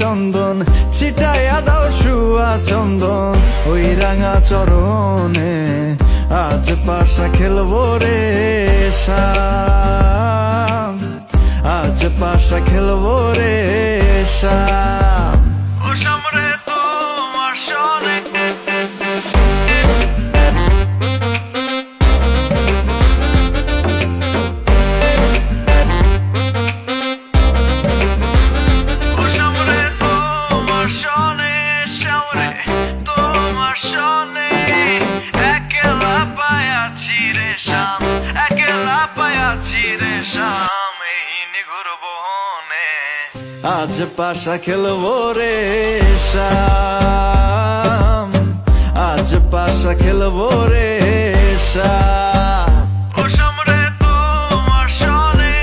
চন্দন, ছিটাইয়া দাও শুয়া চন্দন। ওই রাঙা চরণে আজ পাশা খেলব রে শাম আজ পাশা খেলব রে সা দর্শনে একলা পায়াছি রে শাম একলা পায়াছি রে শাম এই নিঘুর বহনে আজ পাশা খেলব রে শাম আজ পাশা খেলব রে শাম ও শাম রে তোমার সনে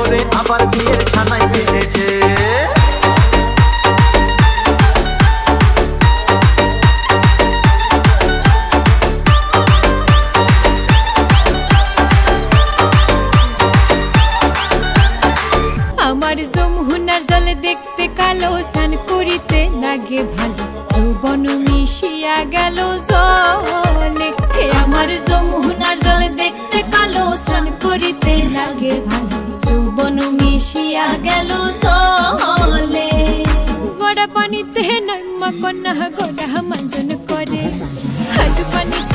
করে আবার বিয়ের খানায় বেঁধেছে কন্যা গড়া মানজন করে হাটু পানিতে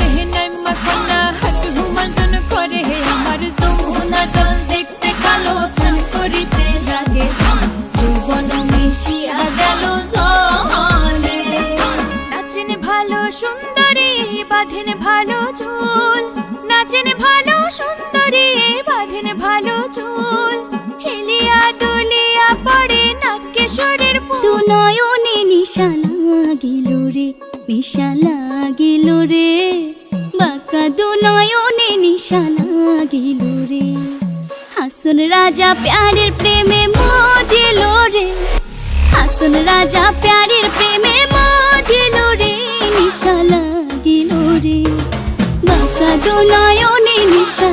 নিশা লাগিল রে। হাসন রাজা প্যারের প্রেমে মজিল রে। হাসন রাজা প্যারের প্রেমে মজিল রে। নিশা লাগিল রে। বাঁকা দু নয়নে নিশা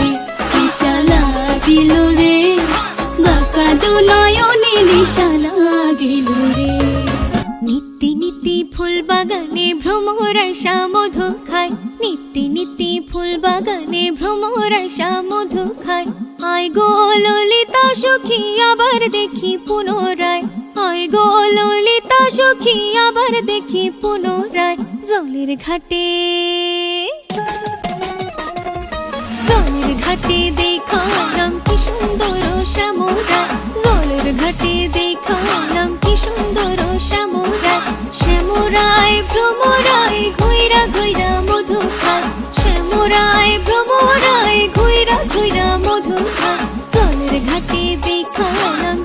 রে। নিশা লাগিল রে। বাঁকা দু নয়নে নিশা লাগিল রে। নিত্যি নিত্যি ফুল বাগানে ভ্রমরাইশা মধু খায় নিত্যি বাগানে ভ্রমরাইশা মধু খায় আয় গো ললিতা সখী, আবার দেখি পুনরায়। আয় গো ললিতা সখী, আবার দেখি পুনরায়। জলের ঘাটে জলের ঘাটে দেখালাম কি সুন্দর শ্যামরা। জলের ঘাটে দেখালাম কি সুন্দর শ্যামরা। শ্যামরায়, ভ্রমরায়, ঘুইরা ঘুইরা শ্যামরায় ভ্রমরায় ঘুইরা ঘুইরা মধু খায় জলের ঘাটে দেখালাম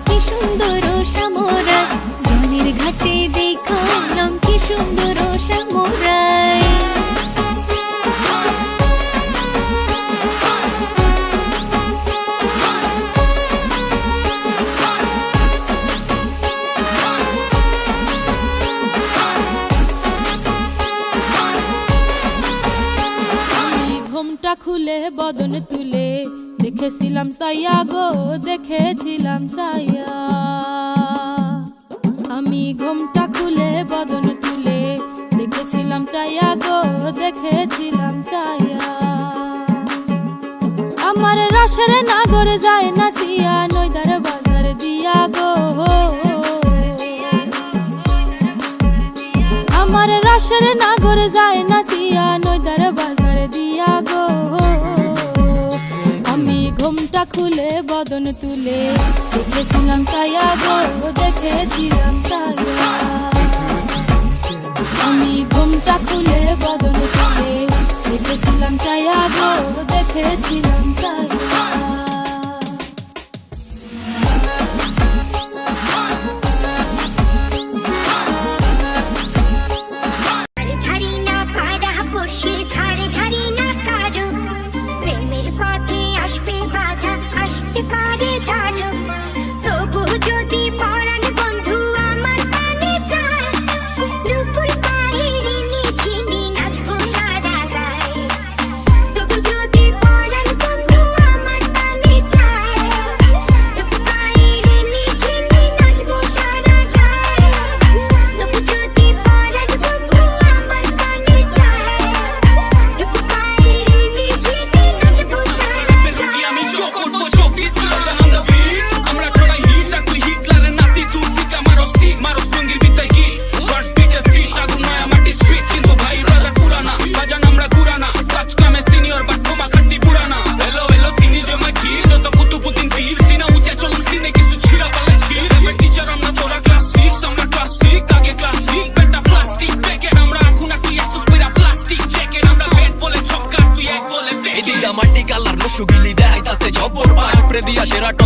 দেখেছিলাম সাইয়া গো, দেখেছিলাম সাইয়া আমি ঘুমটা খুলে, বদন তুলে, দেখেছিলাম চাইয়া গো, দেখেছিলাম চাইয়া আমার রসের নাগর যায় না দিয়া নইদার বাজার দিয়া গো। আমার রসের নাগর যায় না খুলে বদন তুলে। দেখেছিলাম তাইয়া গো দেখেছিলাম তাইয়া আমি ঘুমটা খুলে, বদন তুলে। দেখেছিলাম তাইয়া গো দেখেছিলাম সায়া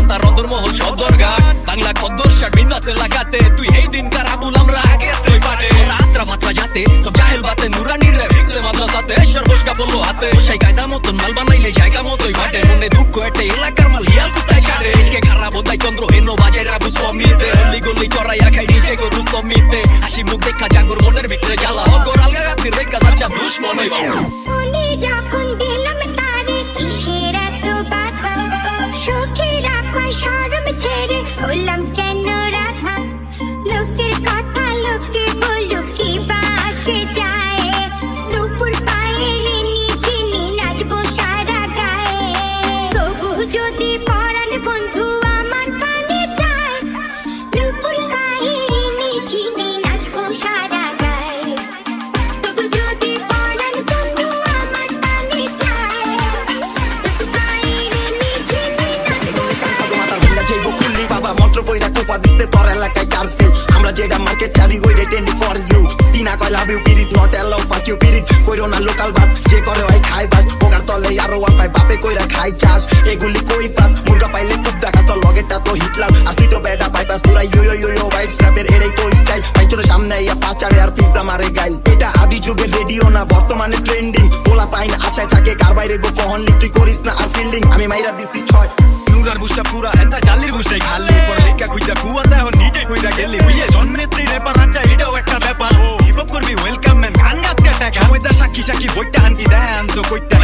টন্তা রন্দর মহল সদর ঘাট বাংলা খদ্দর শার্ট বিন্দাসের লাগাতে তুই এই দিন কার আবুল আমরা আগে তুই পাটে রাত্রা মাত্রা যাতে সব জাহেল বাতে, নুরানির রে ভিক্সে মাদ্রাসাতে। সর্বস্কা পড়ল হাতে। সেই গায়দা মতন মাল বানাইলে জায়গা মতোই ফাটে মনে দুঃখ একটা এলাকার মাল হিয়াল কোথায় কাটে আজকে খারাপ বোধাই চন্দ্র, হেন বাজে রাবু সমিতে হল্লি গল্লি চড়াইয়া খাই নিজে গরু সমিতে হাসি মুখ দেখা জাগর, মনের ভিতরে জ্বালা। অগর আলগা গাতির রেখা সাচ্চা দুশ্মন। মনে যখন ওয়ান কইরা খাই চাষ। এগুলি কই পাস মুরগা পাইলে খুব দেখাস, তোর লগেরটা তো হিটলাম। আর তুই তো বেডা বাইপাস পুরা you you you you vibe স্র্যাপের এটাই তো স্টাইল পাইছরে সামনে ইয়া পাচারে আর পিজ্জা মারে গাইল। এটা আদি যুগের রেডিও না, বর্তমানে ট্রেন্ডিং ওলা পাইন, আশায় থাকে কার বাইরে গো কহন লিখ তুই করিস না আর ফিল্ডিং আমি মাইরা দিছি ছয়। নুরার বুঝটা পুরা হেন্দা জালির বুঝটাই খালি। পর লেখা খুঁজা, কুয়াতে এখন নিজে কইরা গেলি। বুঝে জন্মেত্রী রেপার আচ্ছা এটাও একটা ব্যাপার। হিপ হপ করবি ওয়েলকাম ম্যান গান গাছ কাটা কামইদা সাক্ষী সাক্ষী, বইটা হানকি ড্যান্স ও কইতে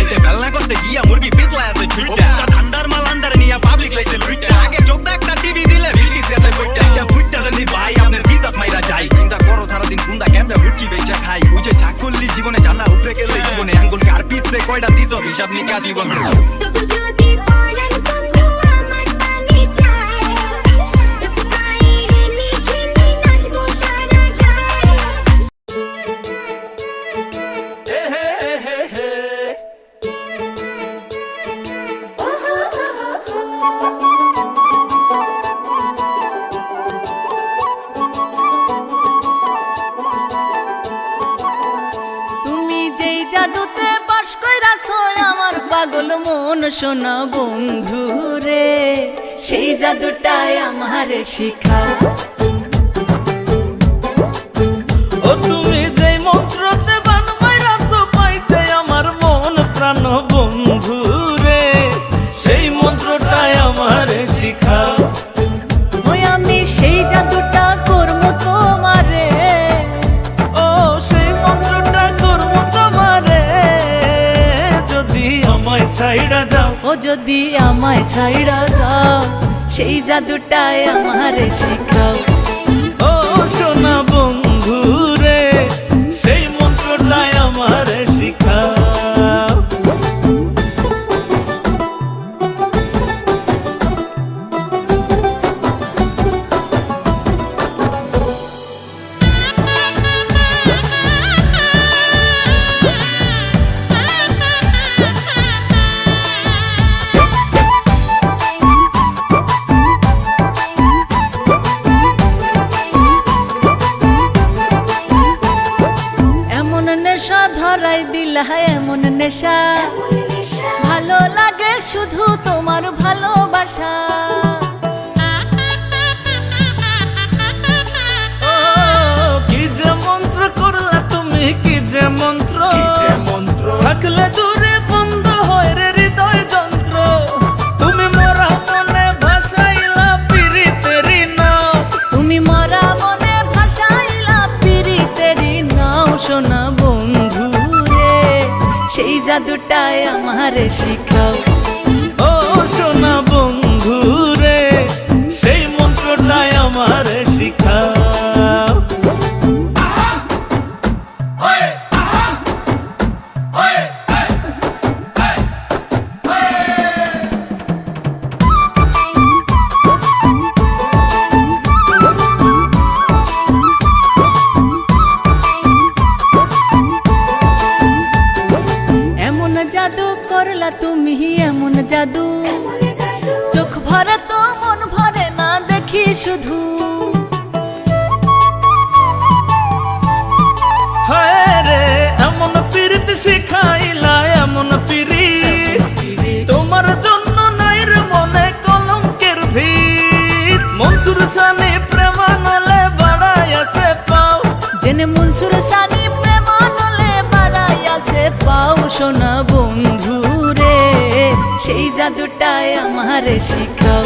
সারা গায়ে তুমি যেই জাদুতে কইরাছো আমার পাগল মন শোনা বন্ধু রে। সেই জাদুটাই আমারে শিখাও তুমি যে মন্ত্রতে বান মাইরাছো, পাইতে আমার মন প্রাণ ছাইড়া যাও। ও যদি আমায় ছাইড়া যাও সেই জাদুটাই আমারে শিখাও। ও সোনা বন্ধু দিলা এমন নেশা। ভালো লাগে শুধু তোমার ভালোবাসা। কি যে মন্ত্র করলা তুমি কি যে মন্ত্র? মন্ত্র? থাকলে দূরে সেই জাদুটাই আমারে শিখাও। ও সোনা বন্ধু রে সেই মন্ত্রটাই আমার শিখাও। দেখি শুধু। হায় রে এমন পীড়িত শিখাইলা এমন পীড়িত। তোমার জন্য নাই রে মনে কলঙ্কের ভিত। মনসুর সানি প্রেমানলে বাড়াই আছে পাও। জেনে মনসুর সানি প্রেম নলে বাড়াই আছে পাও। সোনা বন্ধু রে সেই জাদুটাই আমারে শিখাও।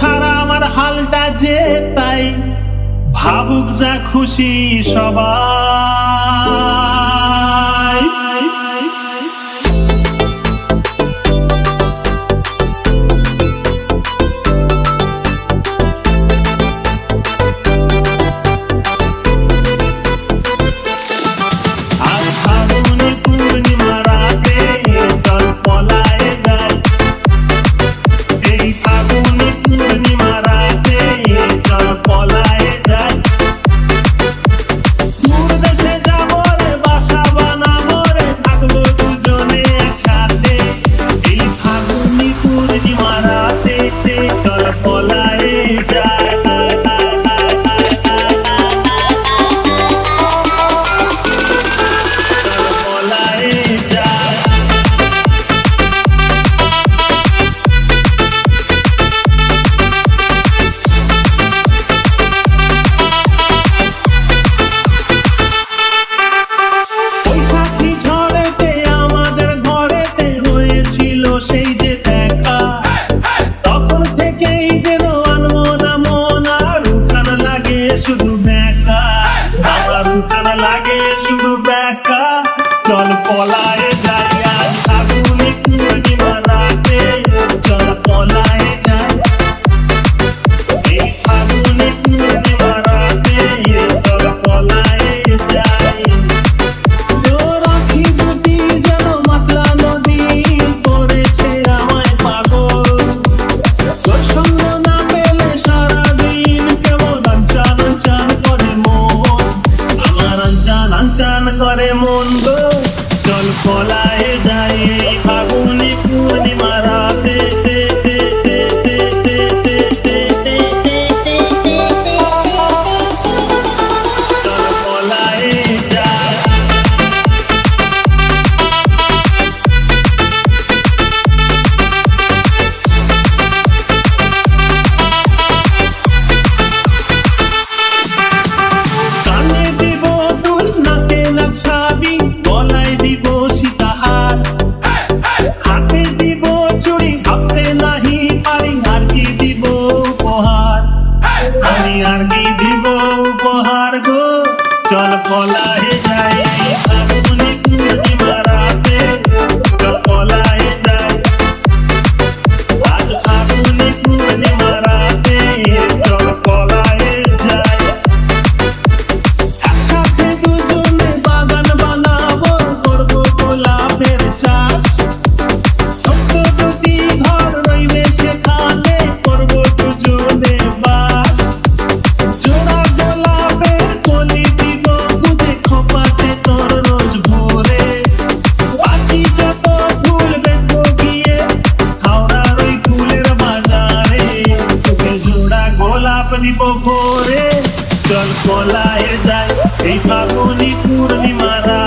ছাড়া আমার হালটা যে তাই। ভাবুক যা খুশি সবাই দিব ভোরে চল কলায় যায়। এই ফাগুনি পূর্ণিমারা